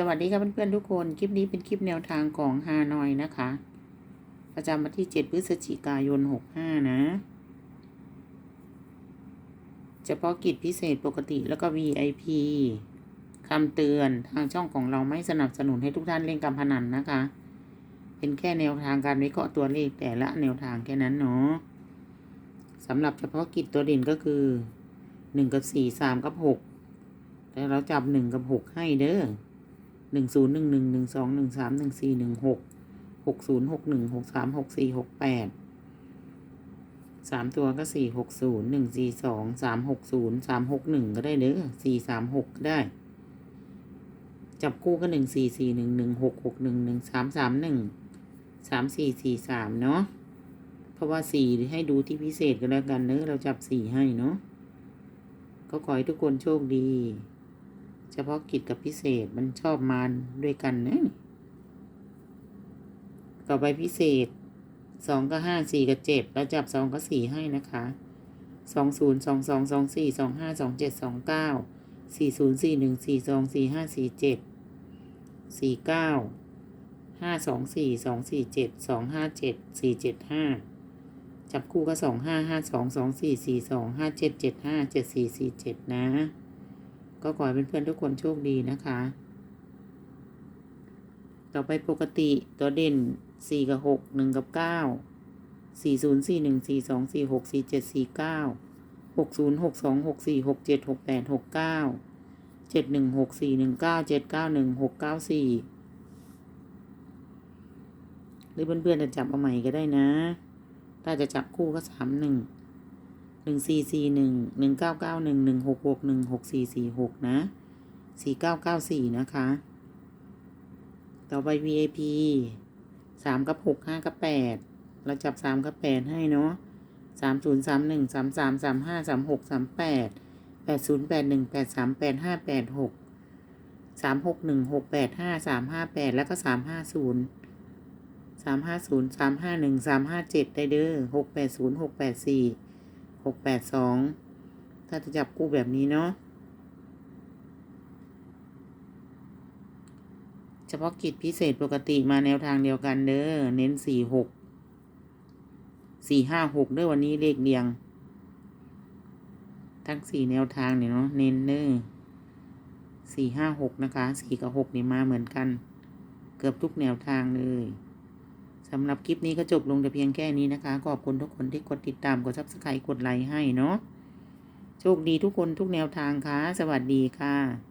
สวัสดีครับเพื่อนๆทุกคน คลิปนี้เป็นคลิปแนวทางของฮานอยนะคะ ประจำวันที่ 7 พฤศจิกายน 65 นะ เฉพาะกิจพิเศษปกติแล้วก็ VIP คำเตือนทางช่องของเราไม่สนับสนุนให้ทุกท่านเล่นการพนันนะคะ เป็นแค่แนวทางการวิเคราะห์ตัวเลขแต่ละแนวทางแค่นั้นเนาะสำหรับเฉพาะกิจตัวเด่นก็คือ 1 กับ 4 3 กับ 6 แต่เราจับ 1 กับ 6 ให้เด้อ หนึ่งศูนย์หนึ่งหนึ่งหนึ่งสองหนึ่งสามหนึ่งสี่หนึ่งหกหกศูนย์หกหนึ่งหกสามหกสี่หกแปดสามตัวก็สี่หกศูนย์หนึ่งสี่สองสามหกศูนย์สามหกหนึ่งก็ได้เด้อสี่สามหกก็ได้ จับคู่ก็หนึ่งสี่สี่หนึ่งหนึ่งหกหกหนึ่งหนึ่งสามสามหนึ่งสามสี่สี่สามเนาะเพราะว่าสี่ให้ดูที่พิเศษกันแล้วกันเนอะเราจับสี่ให้เนาะก็ขอให้ทุกคนโชคดี เฉพาะกิจกับพิเศษมันชอบมาด้วยกันนะต่อไปพิเศษสองก็ห้าสี่กับเจ็ดแล้วจับสองก็สี่ให้นะคะสองศูนย์สองสองสองสี่สองห้าสองเจ็ดสองเก้าสี่ศูนย์สี่หนึ่งสี่สองสี่ห้าสี่เจ็ดสี่เก้าห้าสองสี่สองสี่เจ็ดสองห้าเจ็ดสี่เจ็ดห้าจับคู่ก็สองห้าห้าสองสองสี่สี่สองห้าเจ็ดเจ็ดห้าเจ็ดสี่สี่เจ็ดนะ ก็ขอให้เพื่อนๆทุกคนโชคดีนะคะ ต่อไปปกติตัวเด่นสี่กับหกหนึ่งกับเก้าสี่ศูนย์สี่หนึ่งสี่สองสี่หกสี่เจ็ดสี่เก้าหกศูนย์หกสองหกสี่หกเจ็ดหกแปดหกเก้าเจ็ดหนึ่งหกสี่หนึ่งเก้าเจ็ดเก้าหนึ่งหกเก้าสี่หรือเพื่อนๆจะจับเอาใหม่ก็ได้นะ ถ้าจะจับคู่ก็สามหนึ่ง หนึ่งสี่สี่หนึ่งหนึ่งเก้าเก้าหนึ่งหนึ่งหกหกหนึ่งหกสี่สี่หกนะสี่เก้าเก้าสี่นะคะ ต่อไป VIP สามกับหกห้ากับแปดเราจับสามกับแปดให้เนาะสามศูนย์สามหนึ่งสามสามสามห้าสามหกสามแปดแปดศูนย์แปดหนึ่งแปดสามแปดห้าแปดหกสามหกหนึ่งหกแปดห้าสามห้าแปดแล้วก็สามห้าศูนย์สามห้าศูนย์สามห้าหนึ่งสามห้าเจ็ดได้เด้อหกแปดศูนย์หกแปดสี่ กแปดสองถ้าจะจับคู่แบบนี้เนาะเฉพาะกิจพิเศษปกติมาแนวทางเดียวกันเด้อเน้นสี่หกสี่ห้าหกเด้อวันนี้เลขเรียง ทั้งสี่แนวทางเนี่ยเนาะเน้นเด้อสี่ห้าหกนะคะสี่กับหกนี่มาเหมือนกัน เกือบทุกแนวทางเลย สำหรับคลิปนี้ก็จบลงแต่เพียงแค่นี้นะคะ ขอบคุณทุกคนที่กดติดตาม กดซับสไครต์กดไลค์ให้เนาะ โชคดีทุกคนทุกแนวทางค่ะ สวัสดีค่ะ